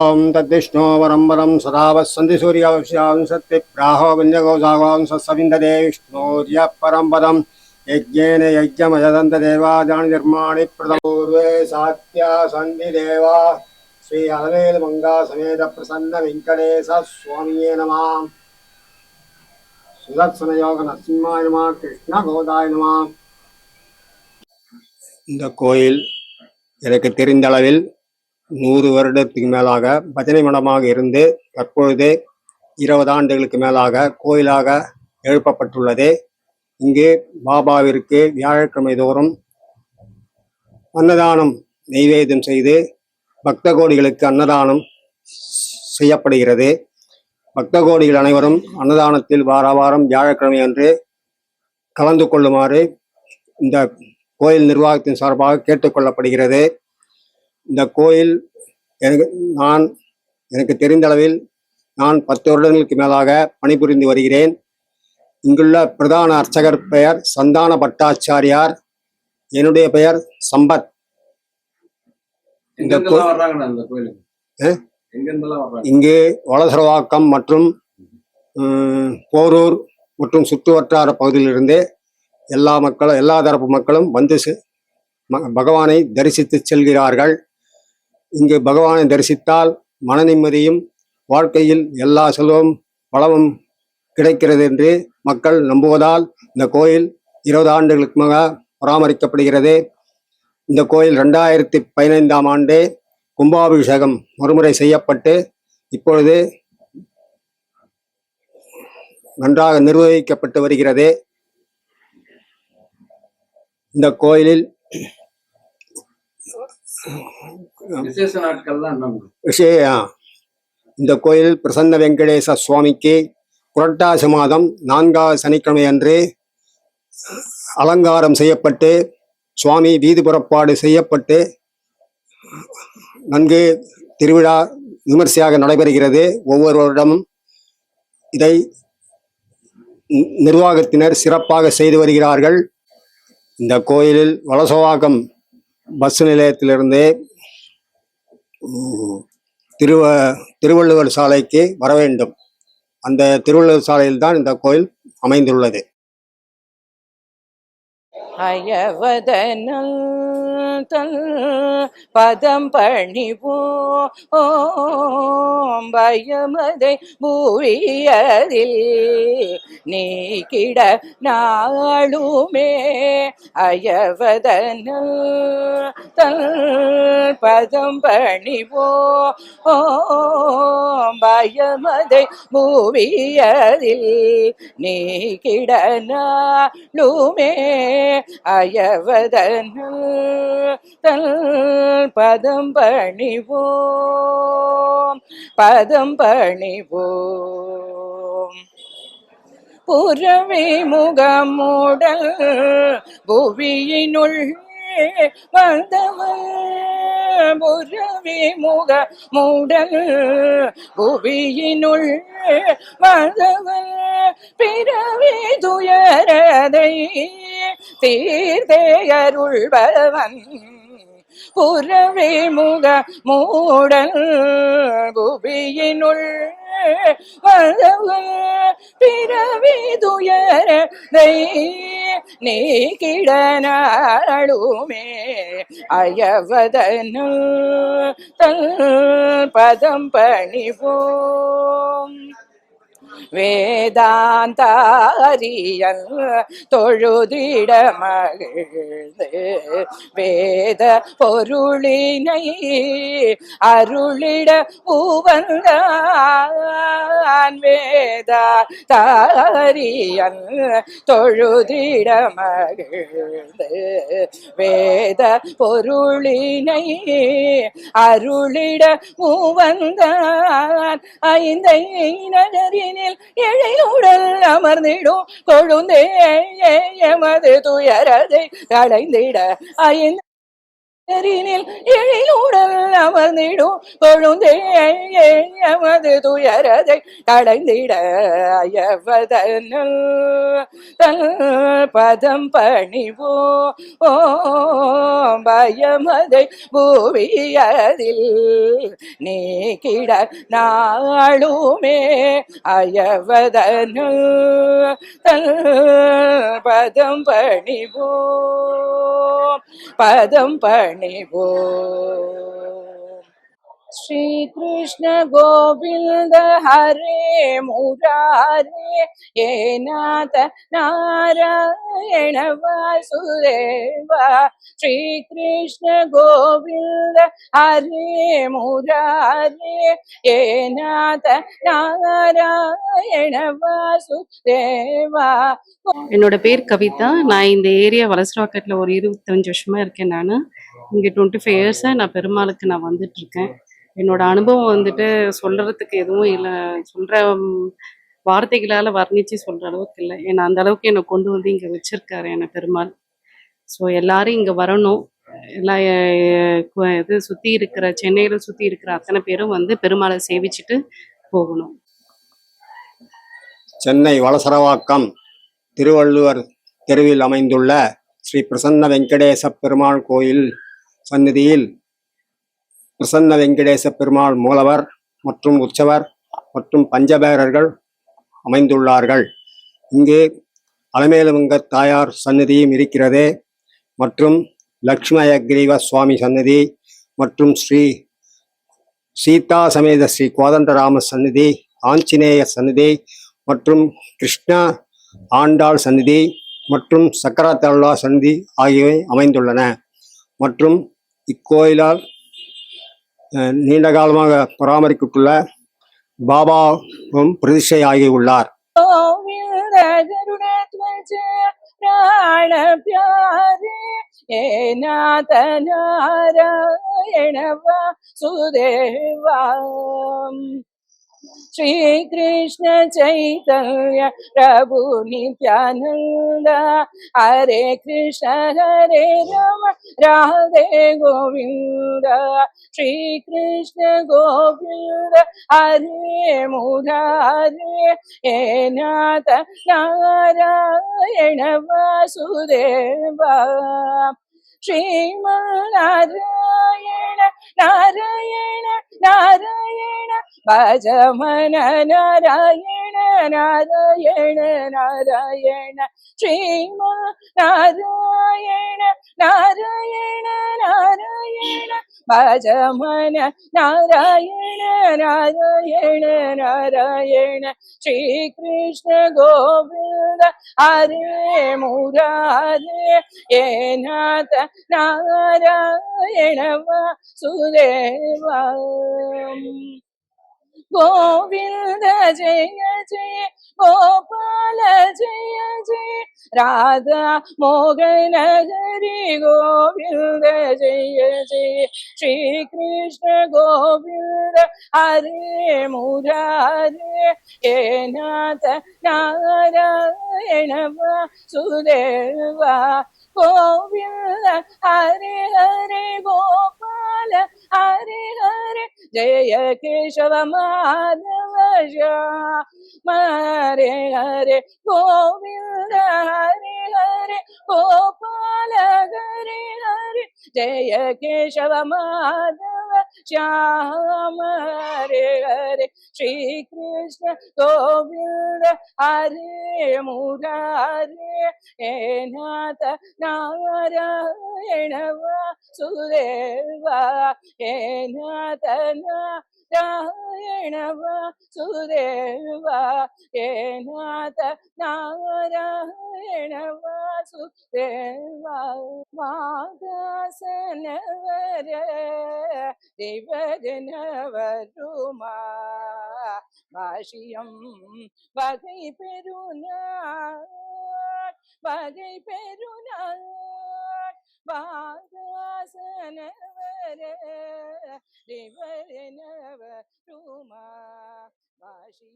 ॐ तद्विष्णो वरं वरं सदा वस्सन्ति सूर्यावश्यां सत्ति प्राहो विन्यगोजागां सत्सविन्दते विष्णोर्य परं पदं यज्ञेन यज्ञमयदन्तदेवाजानि निर्माणि प्रथमपूर्वे सात्या सन्ति देवा श्री अलवेलमङ्गा समेत प्रसन्न वेङ्कटेश स्वामिये नमः சுதர்சனயோக நரசிம்மாய நம கிருஷ்ண கோதாய நம இந்த கோயில் எனக்கு தெரிந்த அளவில் நூறு வருடத்துக்கு மேலாக பஜனை மடமாக இருந்து தற்பொழுது இருபது ஆண்டுகளுக்கு மேலாக கோயிலாக எழுப்பப்பட்டுள்ளது. இங்கு பாபாவிற்கு வியாழக்கிழமை தோறும் அன்னதானம் நெய்வேதம் செய்து பக்த கோடிகளுக்கு அன்னதானம் செய்யப்படுகிறது. பக்த கோடிகள் அனைவரும் அன்னதானத்தில் வார வாரம் வியாழக்கிழமை அன்று கலந்து கொள்ளுமாறு இந்த கோயில் நிர்வாகத்தின் சார்பாக கேட்டுக்கொள்ளப்படுகிறது இந்த கோயில் எனக்கு நான் எனக்கு தெரிந்த அளவில் நான் பத்து வருடங்களுக்கு மேலாக பணிபுரிந்து வருகிறேன். இங்குள்ள பிரதான அர்ச்சகர் பெயர் சந்தான பட்டாச்சாரியார். என்னுடைய பெயர் சம்பத். இந்த இங்கு வலசரவாக்கம் மற்றும் போரூர் மற்றும் சுற்று வட்டார பகுதியிலிருந்து எல்லா மக்களும் எல்லா தரப்பு மக்களும் வந்து பகவானை தரிசித்து செல்கிறார்கள். இங்கு பகவானை தரிசித்தால் மன நிம்மதியும் வாழ்க்கையில் எல்லா செல்வம் வளமும் கிடைக்கிறது என்று மக்கள் நம்புவதால் இந்த கோயில் இருபது ஆண்டுகளுக்கு மக பராமரிக்கப்படுகிறது. இந்த கோயில் ரெண்டாயிரத்தி பதினைந்தாம் ஆண்டு கும்பாபிஷேகம் மறுமுறை செய்யப்பட்டு இப்பொழுது நன்றாக நிர்வகிக்கப்பட்டு வருகிறது. இந்த கோயிலில் விசேஷ நாட்கள்லாம் என்ன விஷய இந்த கோயில் பிரசன்ன வெங்கடேச சுவாமிக்கு புரட்டாசி மாதம் நான்காவது சனிக்கிழமை அன்று அலங்காரம் செய்யப்பட்டு சுவாமி வீதி புறப்பாடு செய்யப்பட்டு நன்கு திருவிழா விமர்சையாக நடைபெறுகிறது. ஒவ்வொரு வருடமும் இதை நிர்வாகத்தினர் சிறப்பாக செய்து வருகிறார்கள். இந்த கோயிலில் வலசவாக்கம் பஸ் நிலையத்திலிருந்து திருவ திருவள்ளுவர் சாலைக்கு வர வேண்டும். அந்த திருவள்ளுவர் சாலையில் தான் இந்த கோயில் அமைந்துள்ளது. அயவதனல் தல் பதம் பணிவோம் பயமதை பூவியதில் நீ கிட நாளுமே அயவதனல். தல் பதம் பணிவோம் பயமதை பூவியதில் நீ கிட நாளுமே அயவதனல். தல் பதம் பணிவோம் பதம் பணிவோம். புறவி முகமுடல் புவியினுள் வந்தவன். புறவி முக மூடல் புவியினுள் வந்தவன். பிறவி துயரதை தீர்த்தே அருள்பவன் புறவே முக மூடல் புவியினுள் வந்தவன் பிறவி துயரதை நீக்கிட அயவதனு தல் பதம் பணிவோம். வேதாந்தாரியல் தொழுதிட மகிழ்ந்து வேத பொருளினை அருளிட பூவந்தான் வேதா தாரியன் தொழுதிட மகிழ்ந்து வேத பொருளினை அருளிட உவந்தான் ஐந்தை മേൽ എഴയുടൽ അമർന്നിടും. കൊഴുന്തേ എമത് തുയരതെ எரினில் எழிலுடல் அமர்ந்திடும் கொழுந்தே துயரதை கடைந்திட அயவதனல் தன் பதம் பணிவோ பயமதை பூவியதில் நீக்கிட நாளுமே அயவதனல் தன் பதம் பணிவோ பதம் பணி श्री कृष्ण गोविन्द हरे मुरारे ये नाथ नारायण वासुदेवा श्री कृष्ण गोविन्द हरे मुरारे ये नाथ नारायण वासुदेवा என்னோட பேர் கவிதா நான் இந்த ஏரியா வலசராக்கத்தில் ஒரு இருபத்தஞ்சு வருஷமா இருக்கேன் நான் இங்கே டுவெண்ட்டி ஃபைவ் இயர்ஸாக நான் பெருமாளுக்கு நான் வந்துட்டு இருக்கேன் என்னோட அனுபவம் வந்துட்டு சொல்றதுக்கு எதுவும் இல்லை. சொல்ற வார்த்தைகளால் வர்ணித்து சொல்கிற அளவுக்கு இல்லை. ஏன்னா அந்த அளவுக்கு என்னை கொண்டு வந்து இங்கே வச்சிருக்காரு என்னை பெருமாள். ஸோ எல்லாரும் இங்கே வரணும். எல்லா இது சுற்றி இருக்கிற சென்னையில் சுற்றி இருக்கிற அத்தனை பேரும் வந்து பெருமாளை சேவிச்சுட்டு போகணும். சென்னை வலசரவாக்கம் திருவள்ளுவர் தெருவில் அமைந்துள்ள ஸ்ரீ பிரசன்ன வெங்கடேச பெருமாள் கோயில் சந்நிதியில் பிரசன்ன வெங்கடேச பெருமாள் மூலவர் மற்றும் உற்சவர் மற்றும் பஞ்சபேரர்கள் அமைந்துள்ளார்கள். இங்கு அலமேலுவங்க தாயார் சன்னதியும் இருக்கிறது மற்றும் லக்ஷ்மயகிரீவ சுவாமி சன்னதி மற்றும் ஸ்ரீ சீதா சமேத ஸ்ரீ கோதண்டராம சந்நிதி ஆஞ்சநேய சந்நிதி மற்றும் கிருஷ்ணா ஆண்டாள் சந்நிதி மற்றும் சக்கரத்தல்லா சந்நிதி ஆகியவை அமைந்துள்ளன. மற்றும் இக்கோயிலால் நீண்ட காலமாக பராமரிக்கக்குள்ள பாபாவும் பிரதிஷ்டை ஆகியுள்ளார் ಪ್ರಾಣ ಪ್ಯಾರೆ ಏನಾಥನಾರಾಯಣವ ಸುದೇವ ശ്രീകൃഷ്ണ ചൈതന്യ പ്രഭു നിത്യാനന്ദ. ഹരേ കൃഷ്ണ ഹരേ രാമ രാധേ ഗോവിന്ദ. ശ്രീകൃഷ്ണ ഗോവിന്ദ ഹരേ മുരാരേ. ഹേ നാഥ നാരായണ വാസുദേവ. ശ്രീമനാരായണ നാരായണ ഭജ മന നാരായണ നാരായണ നാരായണ ശ്രീമ നാരായണ നാരായണ നാരായണ ഭജ മന നാരായണ നാരായണ നാരായണ ശ്രീകൃഷ്ണ ഗോവിന്ദ ഹരേ മുരാരേ ഏനാഥ നാരായണ വാസുദേവ. ഗോവിന്ദ ജയ ജയ ഗോപാല ജയ ജയ രാധ മോഹനഗരി ഗോവിന്ദ ജയ ജയ ശ്രീകൃഷ്ണ ഗോവിന്ദ ഹരേ മുരാരേ ഹേ നാഥ സുദേവ ഗോവിന്ദ ഹരേ ഹരേ ഗോപാല ഹരേ जय केशव माधव श्याम हरे हरे, गोविंद हरे हरे, गोपाल हरे हरे। जय केशव माधव श्याम हरे हरे श्री कृष्ण गोविन्द हरे मुरारे हे नाथ नारायण वासुदेवा हे नाथ नारायण വാസുദേവ ഹേ നാഥ നാരായണ വാസുദേവ മാതാസനവര ദിവരനവരുമാ ഭാഷിയം വകൈ പെരുനാൾ വകൈ പെരുനാൾ വാദാസനവര രിവരനവ രുമാ ഭാഷ്യം